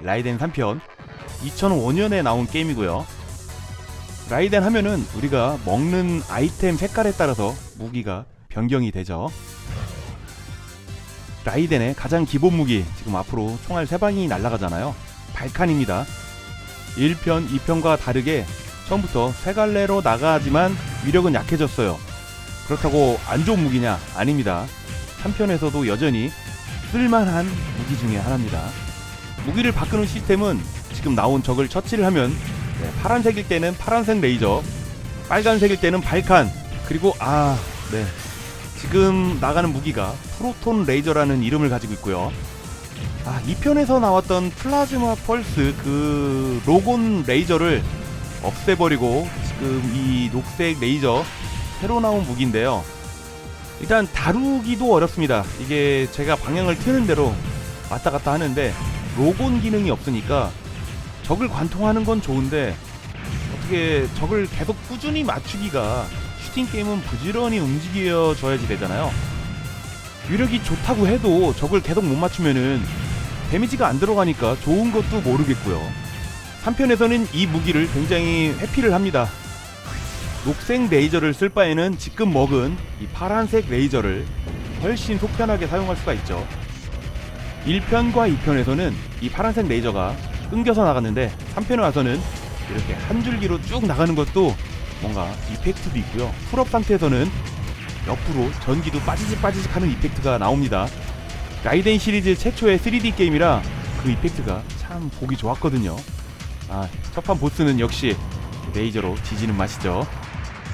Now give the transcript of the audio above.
라이덴 3편 2005년에 나온 게임이고요. 라이덴 하면은 우리가 먹는 아이템 색깔에 따라서 무기가 변경이 되죠. 라이덴의 가장 기본 무기 지금 앞으로 총알 3방이 날아가잖아요. 발칸입니다. 1편, 2편과 다르게 처음부터 세 갈래로 나가지만 위력은 약해졌어요. 그렇다고 안 좋은 무기냐? 아닙니다. 3편에서도 여전히 쓸만한 무기 중에 하나입니다. 무기를 바꾸는 시스템은 지금 나온 적을 처치를 하면 네, 파란색일 때는 파란색 레이저, 빨간색일 때는 발칸, 그리고 아, 네. 지금 나가는 무기가 프로톤 레이저라는 이름을 가지고 있고요. 아, 2편에서 나왔던 플라즈마 펄스 그 로곤 레이저를 없애버리고 지금 이 녹색 레이저 새로 나온 무기인데요. 일단 다루기도 어렵습니다. 이게 제가 방향을 트는 대로 왔다 갔다 하는데 로곤 기능이 없으니까 적을 관통하는 건 좋은데 어떻게 적을 계속 꾸준히 맞추기가 슈팅 게임은 부지런히 움직여줘야지 되잖아요. 위력이 좋다고 해도 적을 계속 못 맞추면은 데미지가 안 들어가니까 좋은 것도 모르겠고요. 3편에서는 이 무기를 굉장히 회피를 합니다. 녹색 레이저를 쓸 바에는 지금 먹은 이 파란색 레이저를 훨씬 속편하게 사용할 수가 있죠. 1편과 2편에서는 이 파란색 레이저가 끊겨서 나갔는데 3편에 와서는 이렇게 한 줄기로 쭉 나가는 것도 뭔가 이펙트도 있고요. 풀업 상태에서는 옆으로 전기도 빠지직 빠지직 하는 이펙트가 나옵니다. 라이덴 시리즈 최초의 3D 게임이라 그 이펙트가 참 보기 좋았거든요. 아, 첫판 보스는 역시 레이저로 뒤지는 맛이죠.